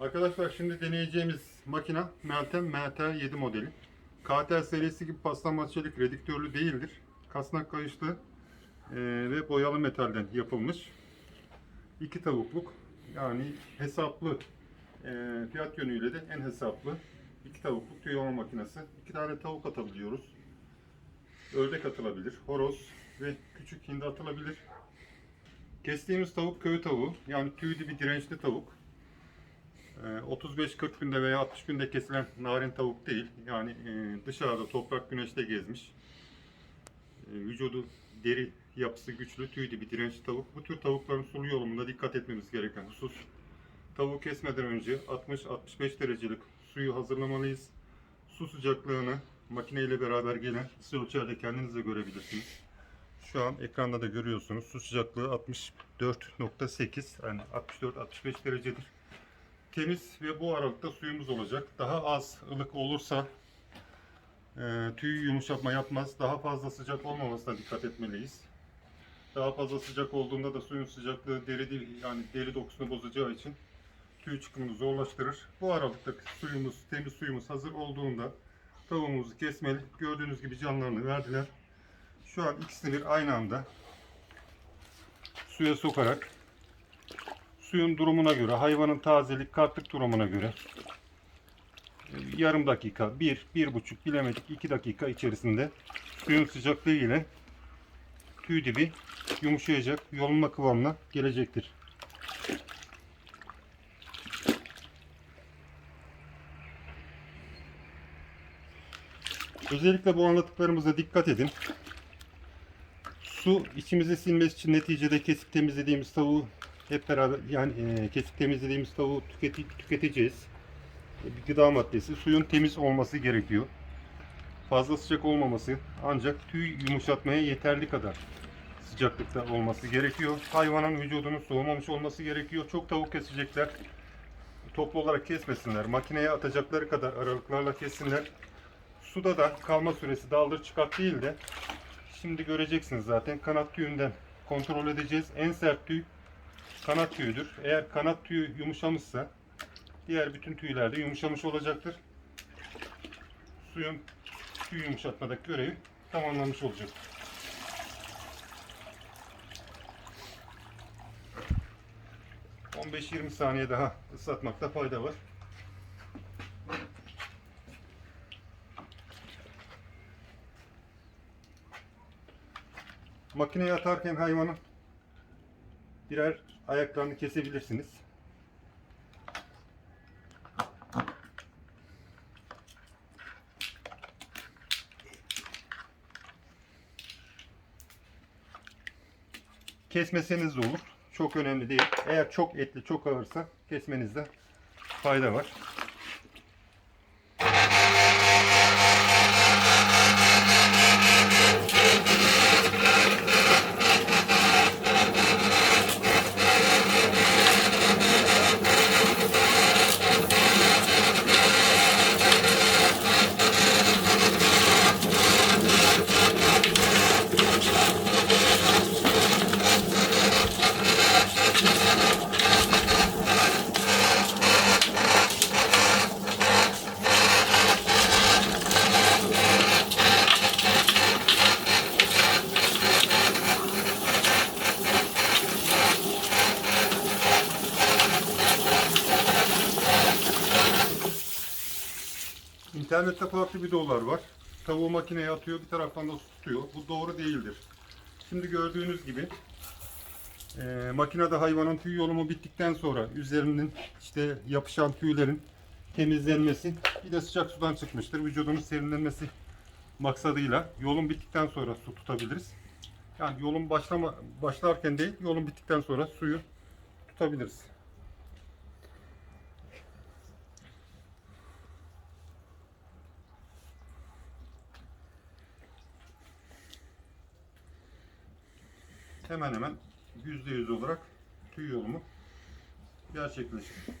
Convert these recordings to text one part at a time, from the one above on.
Arkadaşlar şimdi deneyeceğimiz makina Meltem MT7 modeli. KTL serisi gibi paslanmaz çelik redüktörlü değildir. Kasnak kayışlı eee, ve boyalı metalden yapılmış. İki tavukluk yani hesaplı eee, fiyat yönüyle de en hesaplı iki tavukluk tüy yama makinesi. İki tane tavuk atabiliyoruz. Ördek atılabilir, horoz ve küçük hindi atılabilir. Kestiğimiz tavuk köy tavuğu yani tüylü bir dirençli tavuk. Ee, 35-40 günde veya 60 günde kesilen narin tavuk değil. Yani e, dışarıda toprak güneşte gezmiş. E, Vücudu deri yapısı güçlü, tüylü bir dirençli tavuk. Bu tür tavukların sulu yolunda dikkat etmemiz gereken husus. Tavuğu kesmeden önce 60-65 derecelik suyu hazırlamalıyız. Su sıcaklığını makineyle beraber gelen ısı ölçerde kendiniz de görebilirsiniz. Şu an ekranda da görüyorsunuz. Su sıcaklığı 64.8 yani 64-65 derecedir. Temiz ve bu aralıkta suyumuz olacak. Daha az ılık olursa e, tüy yumuşatma yapmaz. Daha fazla sıcak olmamasına dikkat etmeliyiz. Daha fazla sıcak olduğunda da suyun sıcaklığı deri değil- yani deri dokusunu bozacağı için tüy çıkımını zorlaştırır. Bu aralıkta suyumuz, temiz suyumuz hazır olduğunda tavuğumuzu kesmeli. Gördüğünüz gibi canlarını verdiler. Şu an ikisini bir aynı anda suya sokarak suyun durumuna göre, hayvanın tazelik, katlık durumuna göre yarım dakika, bir, bir buçuk, bilemedik iki dakika içerisinde suyun sıcaklığı ile tüy dibi yumuşayacak, yolunma kıvamına gelecektir. Özellikle bu anlattıklarımıza dikkat edin. Su içimize sinmesi için neticede kesip temizlediğimiz tavuğu hep beraber yani e, kesip temizlediğimiz tavuğu tüketi- tüketeceğiz. E, bir gıda maddesi. Suyun temiz olması gerekiyor. Fazla sıcak olmaması ancak tüy yumuşatmaya yeterli kadar sıcaklıkta olması gerekiyor. Hayvanın vücudunun soğumamış olması gerekiyor. Çok tavuk kesecekler. Toplu olarak kesmesinler. Makineye atacakları kadar aralıklarla kessinler. Suda da kalma süresi daldır çıkart değil de şimdi göreceksiniz zaten kanat tüyünden kontrol edeceğiz. En sert tüy kanat tüyüdür. Eğer kanat tüyü yumuşamışsa diğer bütün tüyler de yumuşamış olacaktır. Suyun tüy yumuşatmadaki görevi tamamlanmış olacak. ...15-20 saniye daha ıslatmakta fayda var. Makineye atarken hayvanın birer ayaklarını kesebilirsiniz. Kesmeseniz de olur. Çok önemli değil. Eğer çok etli, çok ağırsa kesmenizde fayda var. İnternette farklı videolar var. Tavuğu makineye atıyor, bir taraftan da tutuyor. Bu doğru değildir. Şimdi gördüğünüz gibi e, makinede hayvanın tüy yolumu bittikten sonra üzerinin işte yapışan tüylerin temizlenmesi bir de sıcak sudan çıkmıştır. Vücudunun serinlenmesi maksadıyla yolun bittikten sonra su tutabiliriz. Yani yolun başlama başlarken değil, yolun bittikten sonra suyu tutabiliriz. Hemen hemen %100 olarak tüy yolumu gerçekleşti.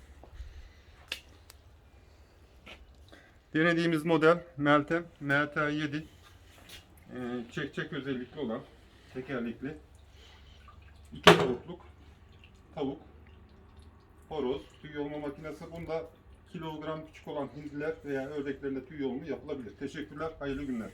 Denediğimiz model Meltem MT7 ee, çek çek özellikli olan tekerlekli iki tavukluk tavuk horoz, tüy yolma makinesi. Bunda kilogram küçük olan hindiler veya ördeklerinde tüy yolumu yapılabilir. Teşekkürler, hayırlı günler.